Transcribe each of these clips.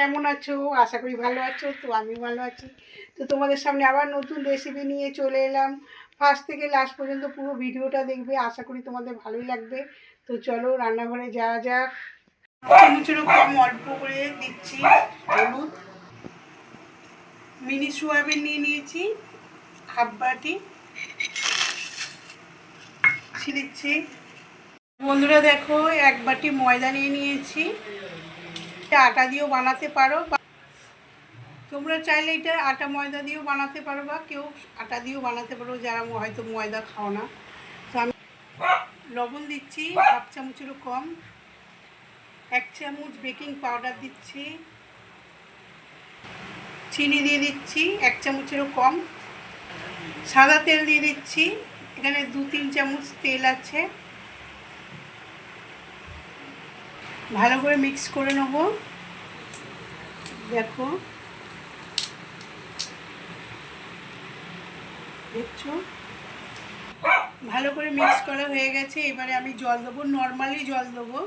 কেমন আছো? আশা করি ভালো আছো, তো আমি ভালো আছি। তো তোমাদের সামনে আবার নতুন রেসিপি নিয়ে চলে এলাম। ফার্স্ট থেকে লাস্ট পর্যন্ত পুরো ভিডিওটা দেখবে, আশা করি তোমাদের ভালোই লাগবে। তো চলো রান্নাঘরে যাওয়া যাক। চামচেরও কম অল্প করে দিচ্ছি, হলুদ। মিনি সোয়াবিন নিয়ে নিয়েছি হাফ বাটি। দিচ্ছি বন্ধুরা দেখো, এক বাটি ময়দা নিয়ে নিয়েছি। এটা আটা দিয়েও বানাতে পারো তোমরা চাইলে এটা আটা ময়দা দিয়েও বানাতে পারো বা কেউ আটা দিয়েও বানাতে পারো, যারা হয়তো ময়দা খাও না। তো আমি লবণ দিচ্ছি, হাফ চামচেরও কম। এক চামচ বেকিং পাউডার দিচ্ছি। চিনি দিয়ে দিচ্ছি, এক চামচেরও কম। সাদা তেল দিয়ে দিচ্ছি। এখানে দু তিন চামচ তেল আছে। ভালো করে মিক্স করে নেব। দেখো। দেখছ? ভালো করে মিক্স করা হয়ে গেছে। এবারে আমি জল দেবো নর্মালি জল দেবো।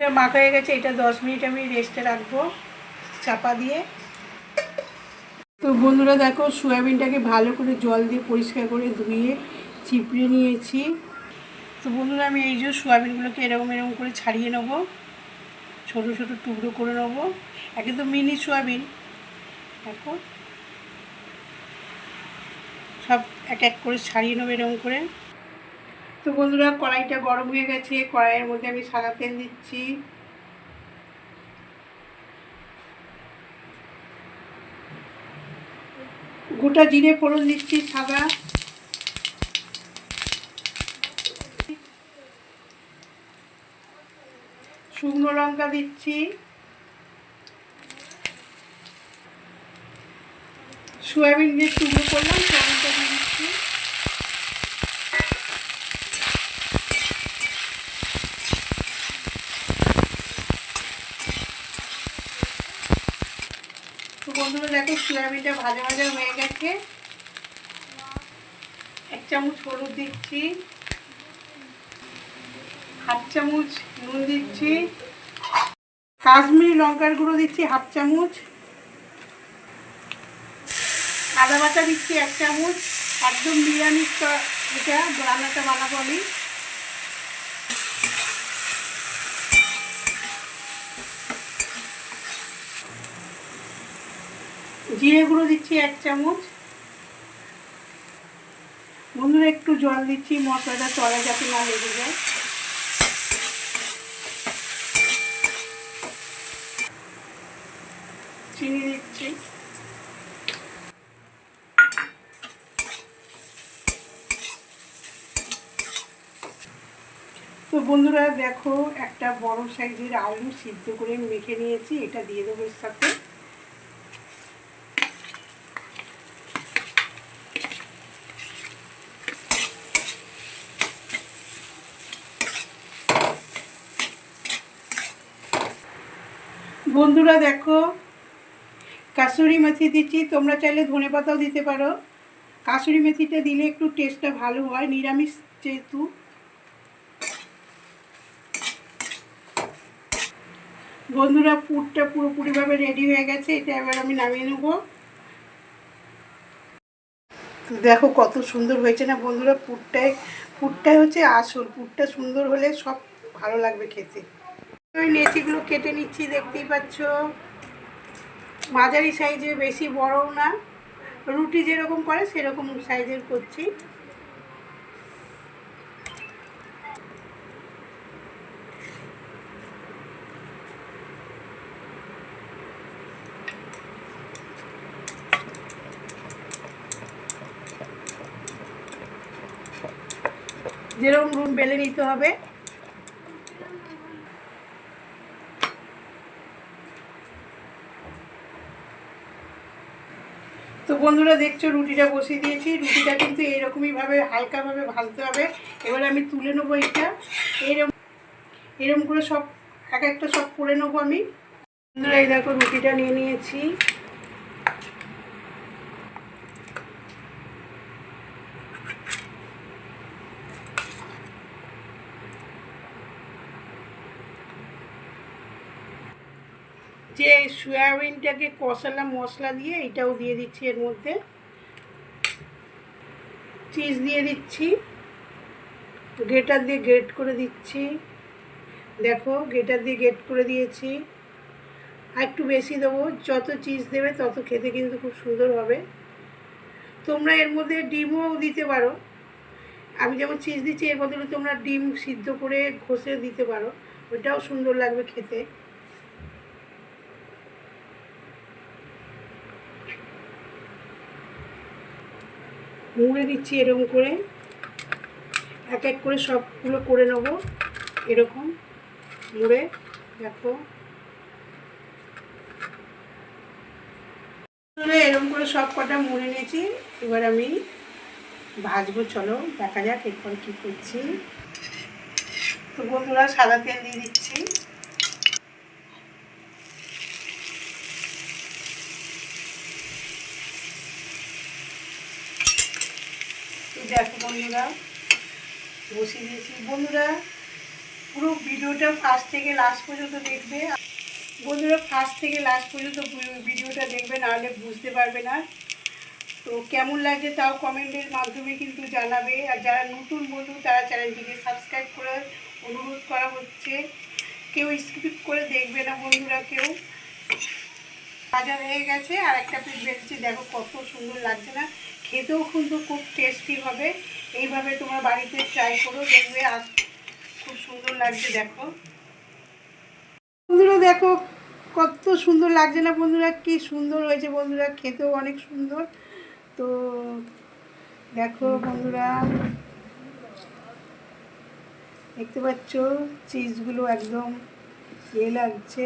মাখা হয়ে গেছে, এটা দশ মিনিট আমি রেস্টে রাখব, চাপা দিয়ে। তো বন্ধুরা দেখো, সয়াবিনটাকে ভালো করে জল দিয়ে পরিষ্কার করে ধুয়ে চিপড়ে নিয়েছি। তো বন্ধুরা, আমি এই যে সোয়াবিনগুলোকে এরকম এরকম করে ছাড়িয়ে নেব। ছোট ছোট টুকরো করে নেব। একে তো মিনি সোয়াবিন। দেখো। সব এক এক করে ছাড়িয়ে নেব এরকম করে। তো বন্ধুরা, কড়াইটা গরম হয়ে গেছে। কড়াইয়ের মধ্যে আমি সাদা তেল দিচ্ছি। গোটা জিরে ফোড়ন দিচ্ছি সাদা। শুকনো লঙ্কা দিচ্ছি। সয়াবিন দিয়ে শুকনো করলাম, সয়াবিনটা দিয়ে দিচ্ছি। বন্ধুরা, দেখো সয়াবিনটা ভাজা ভাজা হয়ে গেছে। এক চামচ হলুদ দিচ্ছি। হাফ চামচ নুন দিচ্ছি। কাশ্মীরি লঙ্কার গুঁড়ো দিচ্ছি হাফ চামচ। আদা বাটা দিচ্ছি এক চামচ। একদম ত- এটা রান্নাটা বানাবো আমি। জিরে গুঁড়ো দিচ্ছি এক চামচ। বন্ধুরা, একটু জল দিচ্ছি, মশলাটা চড়া যাতে না লেগে যায়। চিনি দিচ্ছি। তো বন্ধুরা, দেখো, একটা বড় সাইজের আলু সিদ্ধ করে মেখে নিয়েছি, এটা দিয়ে দেবো এর সাথে। বন্ধুরা, দেখো কাসুরি মেথি দিচ্ছি, তোমরা চাইলে ধনে পাতাও দিতে পারো। কাসুরি মেথিটা দিলে একটু টেস্টটা ভালো হয়, নিরামিষ যেহেতু। বন্ধুরা, পুরটা পুরোপুরিভাবে রেডি হয়ে গেছে, এটা এবার আমি নামিয়ে নেব। দেখো কত সুন্দর হয়েছে না বন্ধুরা পুরটাই পুরটাই হচ্ছে আসল, পুরটা সুন্দর হলে সব ভালো লাগবে খেতে। ওই নেচিগুলো কেটে নিচ্ছি, দেখতেই পাচ্ছ। মাঝারি সাইজে বেশি বড়ও না। রুটি যেরকম করে সেরকম সাইজের করছি। যেরকম রুম বেলে নিতে হবে। তো বন্ধুরা দেখছ, রুটিটা বসিয়ে দিয়েছি। রুটিটা কিন্তু এইরকমইভাবে হালকাভাবে ভাজতে হবে। এবারে আমি তুলে নেব এটা এইরকম এরকম করে সব, এক একটা সব করে নেব আমি। বন্ধুরা, এই দেখো রুটিটা নিয়ে নিয়েছি। যে সয়াবিনটাকে কষালাম মশলা দিয়ে এটাও দিয়ে দিচ্ছি এর মধ্যে। চিজ দিয়ে দিচ্ছি। গ্রেটার দিয়ে গ্রেট করে দিচ্ছি। দেখো, গ্রেটার দিয়ে গ্রেট করে দিয়েছি। আর একটু বেশি দেবো, যত চিজ দেবে তত খেতে কিন্তু খুব সুন্দর হবে। তোমরা এর মধ্যে ডিমও দিতে পারো। আমি যেমন চিজ দিচ্ছি, এর বদলে তোমরা ডিম সিদ্ধ করে ঘষে দিতে পারো। ওটাও সুন্দর লাগবে খেতে। মুড়ে দিচ্ছি এরকম করে। এক এক করে সবগুলো করে নেব এরকম মুড়ে, দেখো। এরকম করে সব কটা মুড়ে নিয়েছি। এবার আমি ভাজবো, চলো দেখা যাক এরপর কী করছি। তো বন্ধুরা, সাদা তেল দিয়ে দিচ্ছি। দেখো বন্ধুরা বসে দিয়েছি। বন্ধুরা, পুরো ভিডিওটা ফার্স্ট থেকে লাস্ট পর্যন্ত দেখবে। বন্ধুরা ফার্স্ট থেকে লাস্ট পর্যন্ত ভিডিওটা দেখবে নাহলে বুঝতে পারবে না। তো কেমন লাগছে তাও কমেন্টের মাধ্যমে কিন্তু জানাবে। আর যারা নতুন বন্ধু, তারা চ্যানেলটিকে সাবস্ক্রাইব করার অনুরোধ করা হচ্ছে। কেউ স্কিপ করে দেখবে না বন্ধুরা কেউ। ভাজা হয়ে গেছে। আর একটা পিস বেরোচ্ছে। দেখো কত সুন্দর লাগছে না। খেতেও কিন্তু খুব টেস্টি হবে। এইভাবে তোমরা বাড়িতে ট্রাই করো, দেখবে আর খুব সুন্দর লাগছে, দেখো। বন্ধুরা, দেখো, কত সুন্দর লাগছে না বন্ধুরা? কি সুন্দর হয়েছে বন্ধুরা, খেতেও অনেক সুন্দর। তো দেখো বন্ধুরা, দেখতে পাচ্ছ চিজগুলো একদম ইয়ে লাগছে।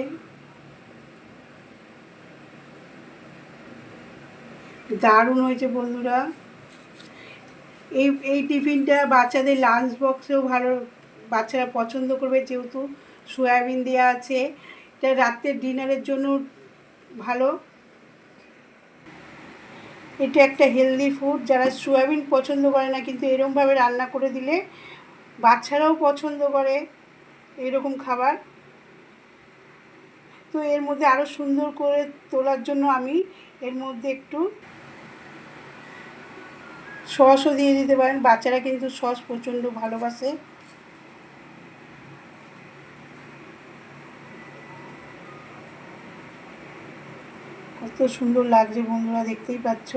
দারুণ হয়েছে বন্ধুরা। এই এই টিফিনটা বাচ্চাদের লাঞ্চ বক্সেও ভালো, বাচ্চারা পছন্দ করবে যেহেতু সয়াবিন দেওয়া আছে। এটা রাত্রের ডিনারের জন্য ভালো। এটা একটা হেলদি ফুড যারা সয়াবিন পছন্দ করে না কিন্তু এরকমভাবে রান্না করে দিলে বাচ্চারাও পছন্দ করে এরকম খাবার। তো এর মধ্যে আরও সুন্দর করে তোলার জন্য আমি এর মধ্যে একটু সসও দিয়ে দিতে পারেন। বাচ্চারা কিন্তু সস প্রচণ্ড ভালোবাসে। কত সুন্দর লাগছে বন্ধুরা, দেখতেই পাচ্ছ।